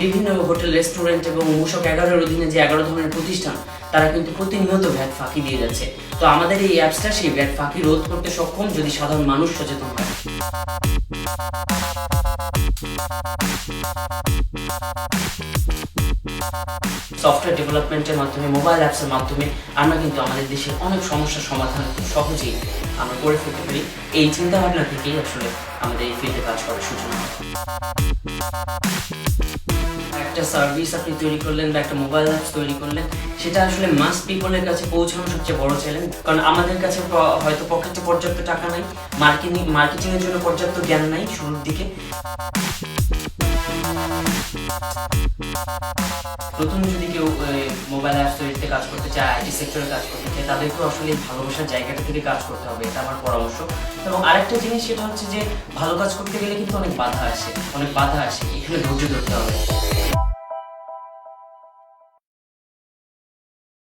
বিভিন্ন hotel, restaurant এবং মূষক এগারোর অধীনে যে এগারো ধরনের প্রতিষ্ঠান, তারা কিন্তু প্রতিনিয়ত ভ্যাট ফাঁকি দিয়ে যাচ্ছে। তো আমাদের এই অ্যাপসটা সেই ভ্যাট ফাঁকি রোধ করতে সক্ষম যদি সাধারণ মানুষ সচেতন হয়। সফটওয়্যার ডেভেলপমেন্টের মাধ্যমে মোবাইল অ্যাপসের মাধ্যমে আমরা কিন্তু আমাদের দেশের অনেক সমস্যার সমাধান খুব সহজেই আমরা করে ফেলতে পারি। এই চিন্তাভাবনা থেকেই আসলে আমাদের এই ফিল্ডে কাজ করার সূচনা। একটা সার্ভিস আপনি তৈরি করলেন বা একটা মোবাইল অ্যাপস তৈরি করলেন, সেটা আসলে মাস পিপলের কাছে পৌঁছানো সবচেয়ে বড় চ্যালেঞ্জ কারণ আমাদের কাছে হয়তো পকেটে পর্যাপ্ত টাকা নাই মার্কেটিং মার্কেটিং এর জন্য পর্যাপ্ত জ্ঞান নাই শুরুর দিকে। নতুন যদি কেউ মোবাইল অ্যাপস তৈরিতে কাজ করতে চায় আইটি সেক্টরে কাজ করতে চায়, তাদেরকেও আসলে ভালোবাসার জায়গাটা থেকে কাজ করতে হবে, এটা আমার পরামর্শ। এবং আরেকটা জিনিস সেটা হচ্ছে যে, ভালো কাজ করতে গেলে কিন্তু অনেক বাধা আসে, অনেক বাধা আসে, এখানে ধৈর্য ধরতে হবে।